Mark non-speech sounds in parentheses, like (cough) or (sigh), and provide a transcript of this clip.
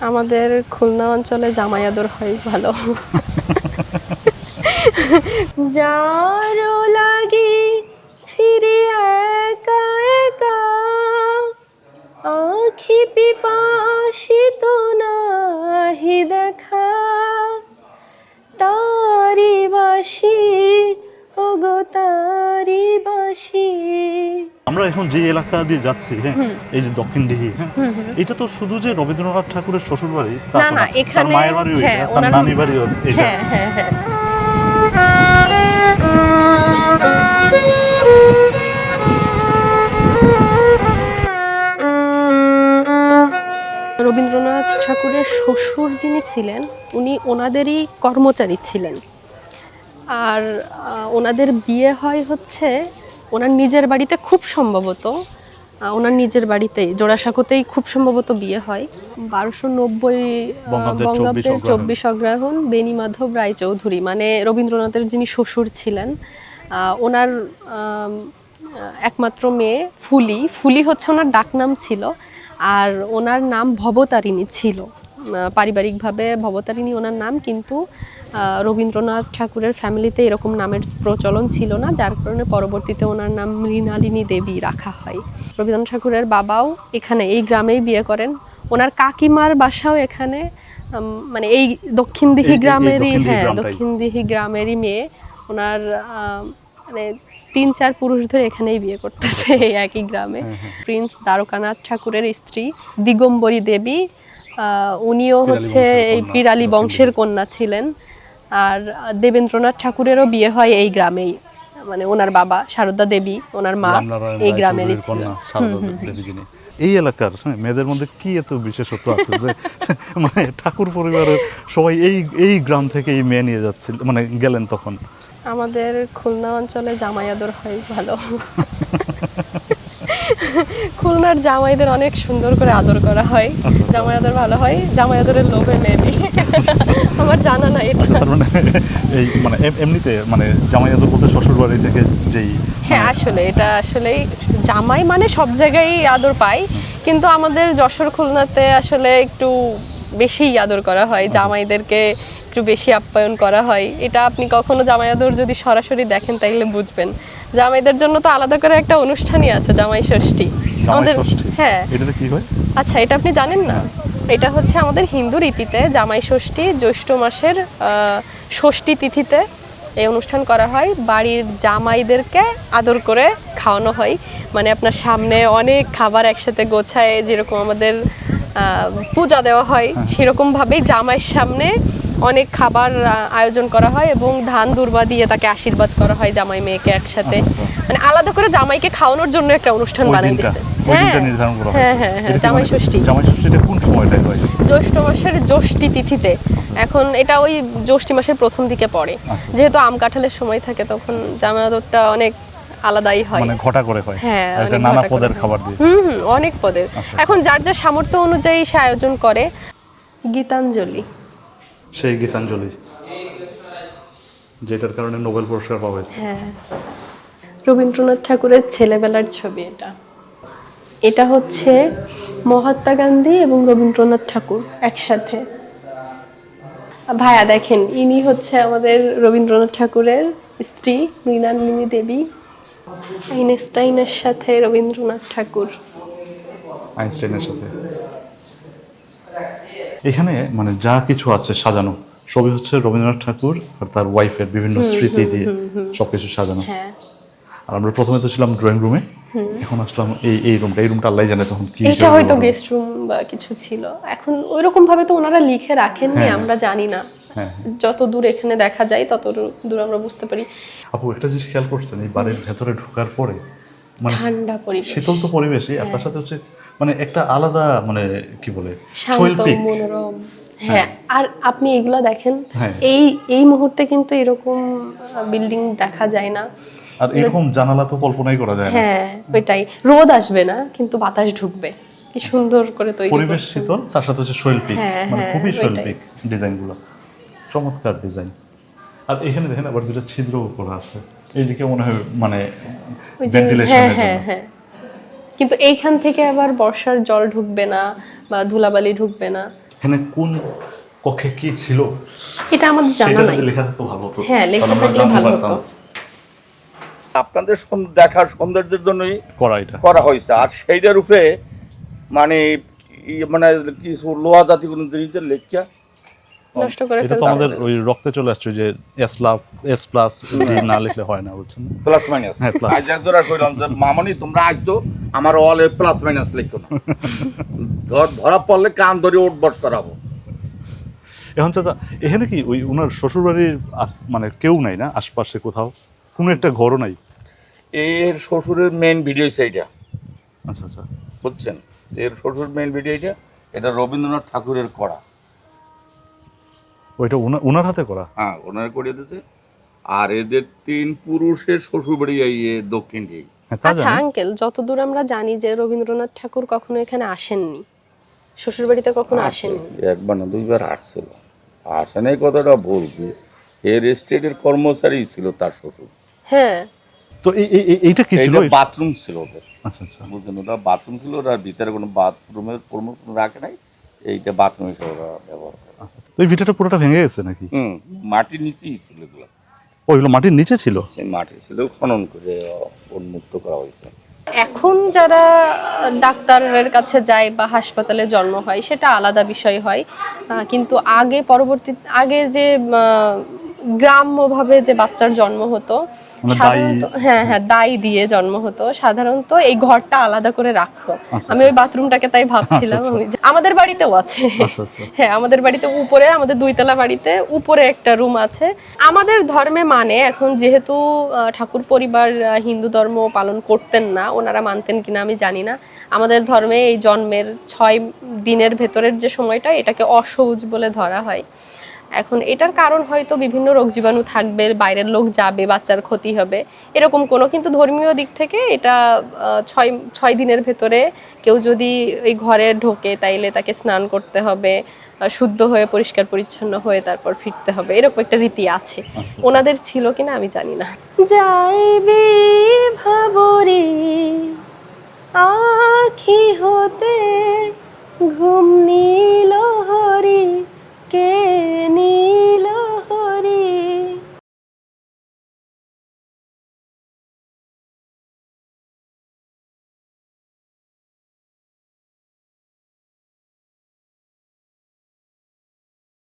আমাদের খুলনা অঞ্চলে জামায়াদর হয় ভালো। যারো লাগি ফিরে একা একা, আখি পিপাসিত নাহি দেখা তারি বাসি আমরা এখন যে এলাকা দিয়ে যাচ্ছি হ্যাঁ এই যে দক্ষিণ দিঘি হ্যাঁ এটা তো শুধু যে রবীন্দ্রনাথ ঠাকুরের শ্বশুর বাড়ি তা না, না, এখানে- মায়ের বাড়িও হ্যাঁ, তার নানি বাড়িও এটা। হ্যাঁ হ্যাঁ হ্যাঁ। রবীন্দ্রনাথ ঠাকুরের শ্বশুর যিনি ছিলেন উনি ওনাদেরই কর্মচারী ছিলেন। আর ওনাদের বিয়ে হয় হচ্ছে ওনার নিজের বাড়িতে খুব সম্ভবত ওনার নিজের বাড়িতেই জোড়াসাঁকোতেই খুব সম্ভবত বিয়ে হয়। বারোশো নব্বই বঙ্গাব্দের বঙ্গাব্দের 24 অগ্রহায়ণ। চব্বিশ অগ্রহায়ণ বেণীমাধব রায়চৌধুরী মানে রবীন্দ্রনাথের যিনি শ্বশুর ছিলেন ওনার একমাত্র মেয়ে ফুলি। ফুলি হচ্ছে ওনার ডাকনাম ছিল আর ওনার নাম ভবতারিণী ছিল। পারিবারিকভাবে ভবতারিণী ওনার নাম কিন্তু রবীন্দ্রনাথ ঠাকুরের ফ্যামিলিতে এরকম নামের প্রচলন ছিল না যার কারণে পরবর্তীতে ওনার নাম মৃণালিনী দেবী রাখা হয়। রবীন্দ্রনাথ ঠাকুরের বাবাও এখানে এই গ্রামেই বিয়ে করেন। ওনার কাকিমার বাসাও এখানে মানে এই দক্ষিণ এই গ্রামেরই হ্যাঁ। দক্ষিণ দিঘি গ্রামেরই মেয়ে। ওনার মানে তিন চার পুরুষ ধরে এখানেই বিয়ে করতেছে এই একই গ্রামে। প্রিন্স দ্বারকানাথ ঠাকুরের স্ত্রী দিগম্বরী দেবী উনিও হচ্ছে এই পিরালি বংশের কন্যা ছিলেন। আর দেবেন্দ্রনাথ ঠাকুরেরও বিয়ে হয় এই গ্রামেই। মানে ওনার বাবা সারদা দেবী ওনার মা এই গ্রামেরই ছিল শারদা। এই এলাকার মেয়েদের মধ্যে কি এত বিশেষত্ব আছে যে (laughs) মানে ঠাকুর পরিবারের সবাই এই এই গ্রাম থেকে এই মেয়ে নিয়ে যাচ্ছিল মানে গেলেন তখন? আমাদের খুলনা অঞ্চলে জামাইয়াদর হয় ভালো। (laughs) খুলনার জামাইদের অনেক সুন্দর করে আদর করা হয়। আচ্ছা। জামাইয়াদর ভালো হয় জামাইয়াদরের লোভে মেবি আমার জানা না এটা। তার মানে এই মানে এমনিতে মানে জামাইয়াদুর বলতে শ্বশুর বাড়ি থেকে যেই হ্যাঁ আসলে এটা আসলেই জামাই মানে সব জায়গায় আদর পাই কিন্তু আমাদের যশোর খুলনাতে আসলে একটু বেশি আদর করা হয়। জামাইদেরকে একটু বেশি আপ্যায়ন করা হয়। এটা আপনি কখনো জামাই আদর যদি সরাসরি দেখেন তাইলে বুঝবেন। জামাইদের জন্য তো আলাদা করে একটা অনুষ্ঠানই আছে জামাই ষষ্ঠী। আমাদের হ্যাঁ। এটাতে কি হয়? আচ্ছা এটা আপনি জানেন না? এটা হচ্ছে আমাদের হিন্দু রীতিতে জামাই ষষ্ঠী জ্যৈষ্ঠ মাসের ষষ্ঠী তিথিতে এই অনুষ্ঠান করা হয়। বাড়ির জামাইদেরকে আদর করে খাওয়ানো হয়। মানে আপনার সামনে অনেক খাবার একসাথে গোছায় যেরকম আমাদের আহ, পূজা দেওয়া হয় সেরকম ভাবেই জামাইয়ের সামনে অনেক খাবার আয়োজন করা হয় এবং ধান দুর্বা দিয়ে তাকে আশীর্বাদ করা হয় জামাই মেয়েকে একসাথে। আচ্ছা, মানে আলাদা করে জামাইকে খাওয়ানোর জন্য একটা অনুষ্ঠান নির্ধারণ করা হ্যাঁ হ্যাঁ হ্যাঁ জামাই মানে- জ্যৈষ্ঠ মাসের জ্যৈষ্ঠী তিথিতে। এখন এটা ওই জ্যৈষ্ঠী মাসের প্রথম দিকে পড়ে। আচ্ছা। যেহেতু আম কাঁঠালের সময় থাকে তখন জামায়াতটা অনেক আলাদাই হয়। মানে ঘটা করে হয়। হ্যাঁ, নানা পদের খাবার দিয়ে। হুম অনেক পদের। আচ্ছা। এখন যার যার সামর্থ্য অনুযায়ী সে আয়োজন করে। গীতাঞ্জলি। সেই গীতাঞ্জলি যেটার কারণে নোবেল পুরস্কার পাওয়া হয়েছে হ্যাঁ রবীন্দ্রনাথ ঠাকুরের ছেলেবেলার ছবি এটা। এটা হচ্ছে মহাত্মা গান্ধী এবং রবীন্দ্রনাথ ঠাকুর একসাথে। ভাইয়া দেখেন ইনি হচ্ছে আমাদের রবীন্দ্রনাথ ঠাকুরের স্ত্রী মৃণালিনী দেবী। আইনস্টাইনের সাথে রবীন্দ্রনাথ ঠাকুর। আইনস্টাইনের সাথে। এখানে মানে যা কিছু আছে সাজানো সবই হচ্ছে রবীন্দ্রনাথ ঠাকুর আর তার ওয়াইফের বিভিন্ন স্মৃতি দিয়ে সবকিছু সাজানো। হ্যাঁ। আর আমরা প্রথমে তো ছিলাম ড্রয়িং রুমে এখন আসলাম এই এই রুমটা এই রুমটা আল্লাহ জানে তখন কি এটা হয়তো গেস্ট রুম বা কিছু ছিল। এখন ওইরকম ভাবে তো ওনারা লিখে রাখেননি হ্যাঁ। আমরা জানি না। হ্যাঁ যত দূর এখানে দেখা যায় তত দূর আমরা বুঝতে পারি। আপু একটা জিনিস খেয়াল করছেন এই বাড়ির ভেতরে ঢোকার পরে মানে ঠান্ডা পরিবেশ। শীতল তো পরিবেশই আর তার সাথে হচ্ছে মানে একটা আলাদা মানে কি বলে শান্ত শৈল্পিক। মনোরম। হ্যাঁ। আর আপনি এগুলো দেখেন হ্যাঁ। এই এই মুহূর্তে কিন্তু এরকম বিল্ডিং দেখা যায় না। আর এরকম জানালা তো কল্পনাই করা যায় না। হ্যাঁ ওইটাই। রোদ আসবে না কিন্তু বাতাস ঢুকবে। কি সুন্দর করে তৈরি পরিবেশ শীতল তার সাথে হচ্ছে শৈল্পিক। হ্যাঁ, মানে হ্যাঁ, খুবই। শৈল্পিক ডিজাইনগুলো। চমৎকার ডিজাইন। আর এখানে দেখেন আবার দুটো ছিদ্র করা আছে। এইদিকে মনে হয় মানে ভেন্টিলেশনের হ্যাঁ হ্যাঁ হ্যাঁ। কিন্তু এইখান থেকে আবার বর্ষার জল ঢুকবে না বা ধুলাবালি ঢুকবে না। এখানে কোন কক্ষে কি ছিল? এটা আমাদের জানা নাই। লেখা থাকতো ভালো হতো হ্যাঁ, লেখা থাকলে ভালো। হতো। আপনাদের দেখার সৌন্দর্যের জন্যই করা এটা। করা হয়েছে। আর সেইটার উপরে মানে মানে কিছু লোহা জাতীয় কোনো জিনিসের লেখা নষ্ট করে এটা তো আমাদের ওই রক্তে চলে আসছে যে এস লাভ এস প্লাস না লিখলে হয় না বুঝছেন? প্লাস মাইনাস হ্যাঁ। আজ এক কইলাম যে মামনি তোমরা আসছো আমার অলে প্লাস মাইনাস লিখো না। (laughs) ধর ধরা পড়লে কান ধরে বস করাবো। এখন চাচা এখানে কি ওই ওনার শ্বশুরবাড়ির মানে কেউ নাই না আশপাশে কোথাও? কোনো একটা ঘরও নাই? এর শ্বশুরের মেন ভিডিও সেইটা আচ্ছা আচ্ছা। বুঝছেন? এর শ্বশুর মেন ভিডিও এটা এটা রবীন্দ্রনাথ ঠাকুরের করা। ওইটা ওনার হাতে করা? হ্যাঁ ওনার করিয়ে দিয়েছে। আর এদের তিন পুরুষের শ্বশুরবাড়ি এই দক্ষিণ দিকে। হ্যাঁ আচ্ছা আঙ্কেল যতদূর আমরা জানি যে রবীন্দ্রনাথ ঠাকুর কখনো এখানে আসেননি। শ্বশুরবাড়িতে কখনো আসেননি? একবার না দুইবার আসছিল। আসেন এই কথাটা বলবি। এর স্টেটের কর্মচারী ছিল তার শ্বশুর। হ্যাঁ। তো এই এই- এই- এইটা কি ছিল? বাথরুম ছিল ওদের। আচ্ছা আচ্ছা। বুঝলেন ওটা বাথরুম ছিল ওরা ভিতরে কোনো বাথরুমের কোনো রাখে নাই। এইটা বাথরুম হিসেবে ব্যবহার এই ভিটাটা পুরোটা ভেঙে গেছে নাকি? হুম মাটির নিচেই ছিল এগুলো। ওইগুলো মাটির নিচে ছিল? সেই মাটি ছিল খনন করে উন্মুক্ত করা হয়েছে। এখন যারা ডাক্তারের কাছে যায় বা হাসপাতালে জন্ম হয় সেটা আলাদা বিষয় হয়। কিন্তু আগে পরবর্তী আগে যে গ্রাম্যভাবে যে বাচ্চার জন্ম হতো হ্যাঁ হ্যাঁ দাই দিয়ে জন্ম হতো। সাধারণত এই ঘরটা আলাদা করে রাখতো। আচ্ছা, আমি ওই বাথরুমটাকে তাই ভাবছিলাম। আচ্ছা, আমাদের বাড়িতেও আছে। আচ্ছা আচ্ছা। হ্যাঁ আমাদের বাড়িতে উপরে আমাদের দুইতলা বাড়িতে উপরে একটা রুম আছে। আমাদের ধর্মে মানে এখন যেহেতু ঠাকুর পরিবার হিন্দু ধর্ম পালন করতেন না ওনারা মানতেন কিনা আমি জানি না। আমাদের ধর্মে এই জন্মের ছয় দিনের ভেতরের যে সময়টা এটাকে অসৌচ বলে ধরা হয়। এখন এটার কারণ হয়তো বিভিন্ন রোগ জীবাণু থাকবে বাইরের লোক যাবে বাচ্চার ক্ষতি হবে এরকম কোনো কিন্তু ধর্মীয় দিক থেকে এটা ছয় ছয় দিনের ভেতরে কেউ যদি এই ঘরে ঢোকে তাইলে তাকে স্নান করতে হবে শুদ্ধ হয়ে পরিষ্কার পরিচ্ছন্ন হয়ে তারপর ফিরতে হবে এরকম একটা রীতি আছে আচ্ছা। ওনাদের ছিল কিনা আমি জানি না যাইবে ভাবরে আখি হতে ঘুম নিয়ে কে নিয়ে